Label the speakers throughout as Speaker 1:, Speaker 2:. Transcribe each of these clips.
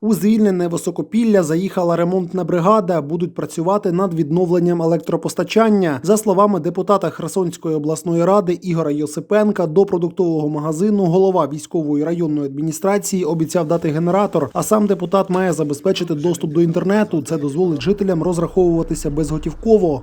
Speaker 1: У звільнене високопілля заїхала ремонтна бригада. Будуть працювати над відновленням електропостачання. За словами депутата Херсонської обласної ради Ігора Йосипенка, до продуктового магазину голова військової районної адміністрації обіцяв дати генератор. А сам депутат має забезпечити доступ до інтернету. Це дозволить жителям розраховуватися безготівково.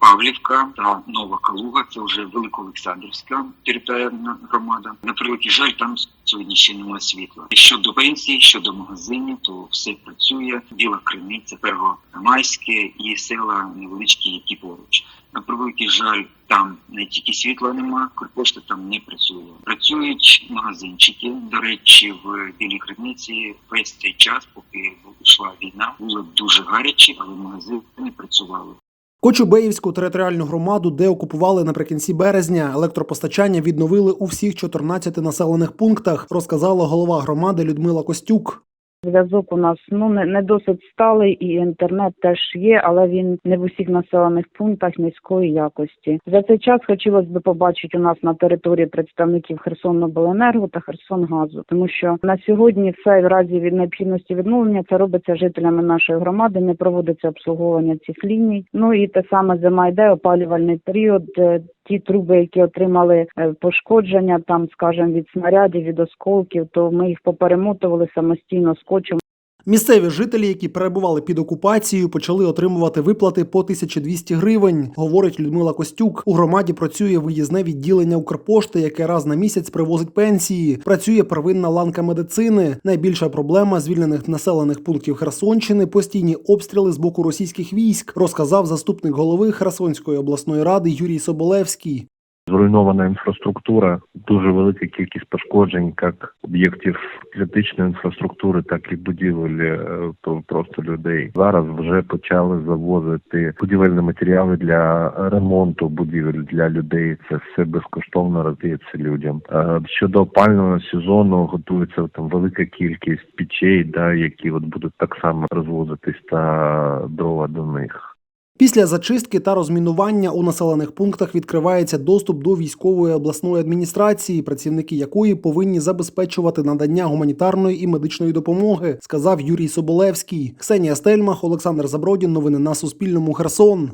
Speaker 2: Новопавлівка та Нова Калуга, це вже Великоолександрівська територіальна громада. На превеликий жаль, там сьогодні ще немає світла. Щодо пенсій, щодо магазинів, то все працює. Біла Криниця, Первомайське і села невеличкі, які поруч. На превеликий жаль, там не тільки світла нема, Укрпошта там не працює. Працюють магазинчики. До речі, в Білій Криниці весь цей час, поки йшла війна, було дуже гаряче, але магазини працювали.
Speaker 1: Кочубеївську територіальну громаду, де окупували наприкінці березня, електропостачання відновили у всіх 14 населених пунктах, розказала голова громади Людмила Костюк.
Speaker 3: Зв'язок у нас ну не, не досить сталий, і інтернет теж є, але він не в усіх населених пунктах низької якості. За цей час хотілося б побачити у нас на території представників Херсонобленерго та Херсонгазу, тому що на сьогодні все в разі від необхідності відновлення це робиться жителями нашої громади. Не проводиться обслуговування цих ліній. Ну і те саме зима йде опалювальний період. Ті труби, які отримали е, пошкодження, там, скажімо, від снарядів, від осколків, то ми їх поперемотували самостійно скотчем.
Speaker 1: Місцеві жителі, які перебували під окупацією, почали отримувати виплати по 1200 гривень, говорить Людмила Костюк. У громаді працює виїзне відділення Укрпошти, яке раз на місяць привозить пенсії. Працює первинна ланка медицини. Найбільша проблема звільнених населених пунктів Херсонщини постійні обстріли з боку російських військ, розказав заступник голови Херсонської обласної ради Юрій Соболевський.
Speaker 4: Зруйнована інфраструктура, дуже велика кількість пошкоджень, як об'єктів критичної інфраструктури, так і будівель то просто людей. Зараз вже почали завозити будівельні матеріали для ремонту будівель для людей. Це все безкоштовно роздається людям. Е, Щодо опального сезону готується там велика кількість печей, да, які от будуть так само розвозитись та дрова до них.
Speaker 1: Після зачистки та розмінування у населених пунктах відкривається доступ до військової обласної адміністрації, працівники якої повинні забезпечувати надання гуманітарної і медичної допомоги, сказав Юрій Соболевський. Ксенія Стельмах, Олександр Забродін. Новини на Суспільному. Херсон.